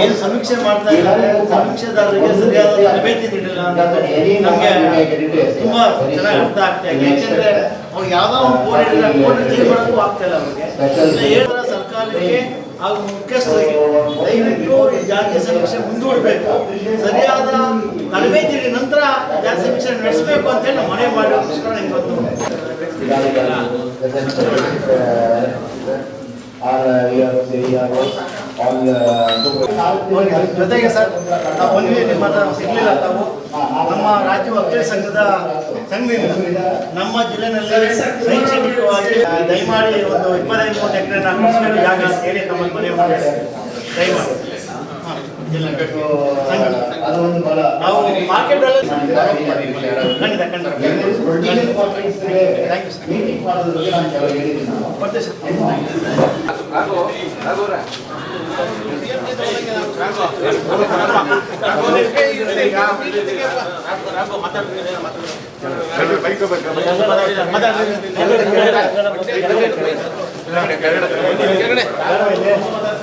ಏನು ಸಮೀಕ್ಷೆ ಮಾಡ್ತಾ ಇದ್ದಾರೆ? ಸಮೀಕ್ಷೆದಾರರಿಗೆ ಸರಿಯಾದ ತರಬೇತಿ ನೀಡಿಲ್ಲ ನಮಗೆ ತುಂಬಾ ಚೆನ್ನಾಗಿ ಅರ್ಥ ಆಗ್ತಾ ಇದೆ. ಯಾಕೆಂದ್ರೆ ಅವ್ರು ಯಾವ್ದೋ ಒಂದು ಬೋರ್ಡ್ ಹೇಳಿದ್ರೆ ಬೋರ್ಡ್ ಚೇಂಜ್ ಮಾಡೋಕ್ಕೂ ಆಗ್ತಾ ಇಲ್ಲ ಅವ್ರಿಗೆ. ಸರ್ಕಾರಕ್ಕೆ ಹಾಗೂ ಮುಖ್ಯಸ್ಥರಿಗೆ ದಯವಿಟ್ಟು ಜಾತಿ ಸಮೀಕ್ಷೆ ಮುಂದೂಡಬೇಕು. ಸರಿಯಾದ ತರಬೇತಿ ನೀಡಿದ ನಂತರ ಜಾತಿ ಸಮೀಕ್ಷೆ ನಡೆಸಬೇಕು ಅಂತ ಹೇಳಿ ನಾವು ಮನವಿ ಮಾಡೋಕ್ಕೋಸ್ಕರ ಇವತ್ತು ನೋಡಿ, ಜೊತೆಗೆ ಸರ್ ನಾವು ಬಂದ್ವಿ ನಿಮ್ಮ ಹತ್ರ ಸಿಗ್ಲಿಲ್ಲ ತಾವು ನಮ್ಮ ರಾಜ್ಯ ವಕೀಲ ಸಂಘದ ಸಂಘದಿಂದ ನಮ್ಮ ಜಿಲ್ಲೆನಲ್ಲಿ ಶೈಕ್ಷಣಿಕವಾಗಿ ಆ, ದಯಮಾಡಿ ಒಂದು ಇಪ್ಪತ್ತೈದು ಮೂವತ್ತು ಎಕರೆ ನಾವು ಜಾಗ ಅಂತ ಹೇಳಿ ನಮ್ಮ ಮನೆ ಮಾಡಿ ದಯಮಾಡಿ. ಹಾ, ಜಿಲ್ಲೆ ಸಂಘ. ನಾವು ಮಾರ್ಕೆಟ್ ಅಲ್ಲಿ ಖಂಡಿತ ಖಂಡಿತ. ಥ್ಯಾಂಕ್